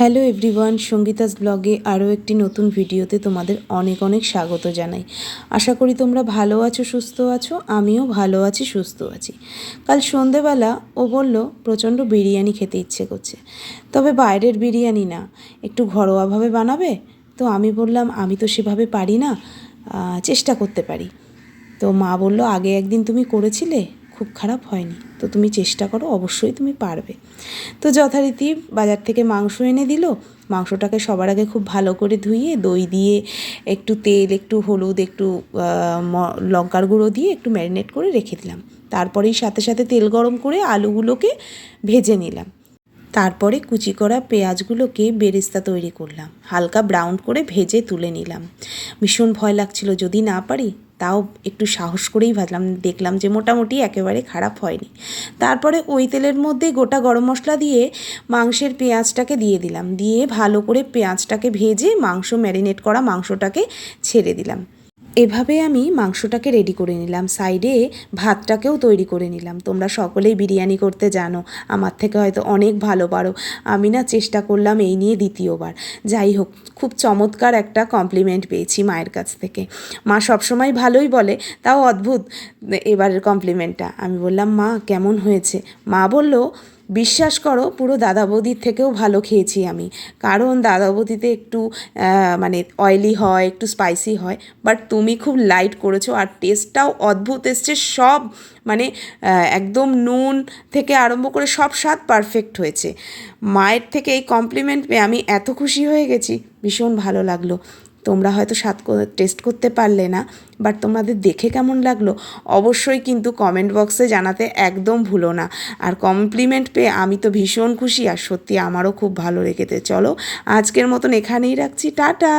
Hello everyone, Sangeeta's ব্লগে আরও একটি নতুন ভিডিওতে তোমাদের অনেক অনেক স্বাগত জানাই। আশা করি তোমরা ভালো আছো, সুস্থ আছো, আমিও ভালো আছি, সুস্থ আছি। কাল সন্ধেবেলা ও বলল, প্রচণ্ড বিরিয়ানি খেতে ইচ্ছে করছে। তবে বাইরের বিরিয়ানি না, একটু ঘরোয়াভাবে বানাবে? তো আমি বললাম, আমি তো সেভাবে পারি না চেষ্টা করতে পারি। তো মা বলল, আগে একদিন তুমি করেছিলে? খুব খারাপ হয়নি। তো তুমি চেষ্টা করো, অবশ্যই তুমি পারবে। তো যথারীতি বাজার থেকে মাংস এনে দিল। মাংসটাকে সবার আগে খুব ভালো করে ধুইয়ে দই দিয়ে, একটু তেল, একটু হলুদ, একটু লঙ্কার গুঁড়ো দিয়ে একটু ম্যারিনেট করে রেখে দিলাম। তারপরেই সাথে সাথে তেল গরম করে আলুগুলোকে ভেজে নিলাম। তারপরে কুচি করা পেঁয়াজগুলোকে বেরেস্তা তৈরি করলাম। হালকা ব্রাউন করে ভেজে তুলে নিলাম। ভীষণ ভয় লাগছিল, যদি না পারি তাও একটু সাহস করেই ভাজলাম। দেখলাম যে মোটামুটি একেবারে খারাপ হয়নি। তারপরে ওই তেলের মধ্যে গোটা গরম মশলা দিয়ে মাংসের পেঁয়াজটাকে দিয়ে দিলাম। দিয়ে ভালো করে পেঁয়াজটাকে ভেজে মাংস ম্যারিনেট করা মাংসটাকে ছেড়ে দিলাম। এভাবে আমি মাংসটাকে রেডি করে নিলাম। সাইডে ভাতটাকেও তৈরি করে নিলাম। তোমরা সকলেই বিরিয়ানি করতে জানো, আমার থেকে হয়তো অনেক ভালো পারো। আমি না চেষ্টা করলাম এই নিয়ে দ্বিতীয়বার। যাই হোক, খুব চমৎকার একটা কমপ্লিমেন্ট পেয়েছি মায়ের কাছ থেকে। মা সবসময় ভালোই বলে, তাও অদ্ভুত। এবারের কমপ্লিমেন্টটা আমি বললাম, মা, কেমন হয়েছে? মা বলল বিশ্বাস করো, পুরো দাদা বৌদির থেকেও ভালো খেয়েছি আমি। কারণ দাদা বৌদিতে একটু মানে অয়েলি হয়, একটু স্পাইসি হয়। বাট তুমি খুব লাইট করেছ আর টেস্টটাও অদ্ভুত, এসছে সব মানে একদম নুন থেকে আরম্ভ করে সব স্বাদ পারফেক্ট হয়েছে। মায়ের থেকে এই কমপ্লিমেন্ট পেয়ে আমি এত খুশি হয়ে গেছি, ভীষণ ভালো লাগল। তোমরা হয়তো স্বাদ টেস্ট করতে পারলে না বাট তোমাদের দেখে কেমন লাগল অবশ্যই কিন্তু কমেন্ট বক্সে জানাতে একদম ভুলো না। আর কমপ্লিমেন্ট পেয়ে আমি তো ভীষণ খুশি আর সত্যি আমারও খুব ভালো রেখেতে চলো, আজকের মতন এখানেই রাখছি। টাটা!